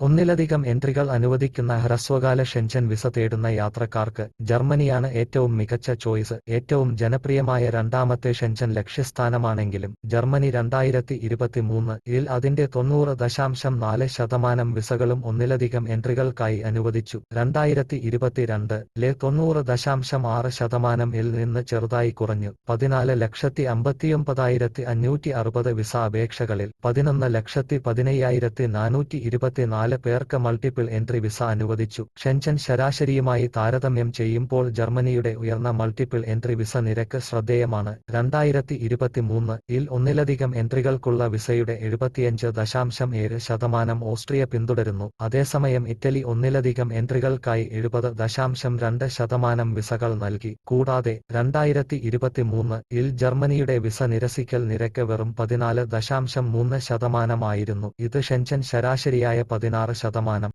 ഒന്നിലധികം എൻട്രികൾ അനുവദിക്കുന്ന ഹ്രസ്വകാല ഷെൻഷൻ വിസ തേടുന്ന യാത്രക്കാർക്ക് ജർമ്മനിയാണ് ഏറ്റവും മികച്ച ചോയ്സ് ഏറ്റവും ജനപ്രിയമായ രണ്ടാമത്തെ ഷെൻഷൻ ലക്ഷ്യസ്ഥാനമാണെങ്കിലും ജർമ്മനി രണ്ടായിരത്തി ഇരുപത്തിമൂന്ന് ഇൽ അതിന്റെ തൊണ്ണൂറ് ദശാംശം നാല് ശതമാനം വിസകളും ഒന്നിലധികം എൻട്രികൾക്കായി അനുവദിച്ചു. രണ്ടായിരത്തി ഇരുപത്തിരണ്ട് ലെ തൊണ്ണൂറ് ദശാംശം ആറ് ശതമാനം ഇൽ നിന്ന് ചെറുതായി കുറഞ്ഞു. പതിനാല് ലക്ഷത്തി അമ്പത്തിയൊമ്പതായിരത്തി അഞ്ഞൂറ്റി അറുപത് വിസ അപേക്ഷകളിൽ പതിനൊന്ന് ലക്ഷത്തി പതിനയ്യായിരത്തി നാനൂറ്റി ഇരുപത്തിനാല് പേർക്ക് മൾട്ടിപ്പിൾ എൻട്രി വിസ അനുവദിച്ചു. ഷെൻചൻ ശരാശരിയുമായി താരതമ്യം ചെയ്യുമ്പോൾ ജർമ്മനിയുടെ ഉയർന്ന മൾട്ടിപ്പിൾ എൻട്രി വിസ നിരക്ക് ശ്രദ്ധേയമാണ്. രണ്ടായിരത്തി ഇരുപത്തിമൂന്ന് ഇൽ ഒന്നിലധികം എൻട്രികൾക്കുള്ള വിസയുടെ എഴുപത്തിയഞ്ച് ദശാംശം ഏഴ് ശതമാനം ഓസ്ട്രിയ പിന്തുടരുന്നു. അതേസമയം ഇറ്റലി ഒന്നിലധികം എൻട്രികൾക്കായി എഴുപത് ദശാംശം രണ്ട് ശതമാനം വിസകൾ നൽകി. കൂടാതെ രണ്ടായിരത്തി ഇരുപത്തിമൂന്ന് ഇൽ ജർമ്മനിയുടെ വിസ നിരസിക്കൽ നിരക്ക് വെറും പതിനാല് ദശാംശം മൂന്ന് ശതമാനമായിരുന്നു ഇത് ഷെൻചൻ ശരാശരിയായ പതിനാറ് ശതമാനം.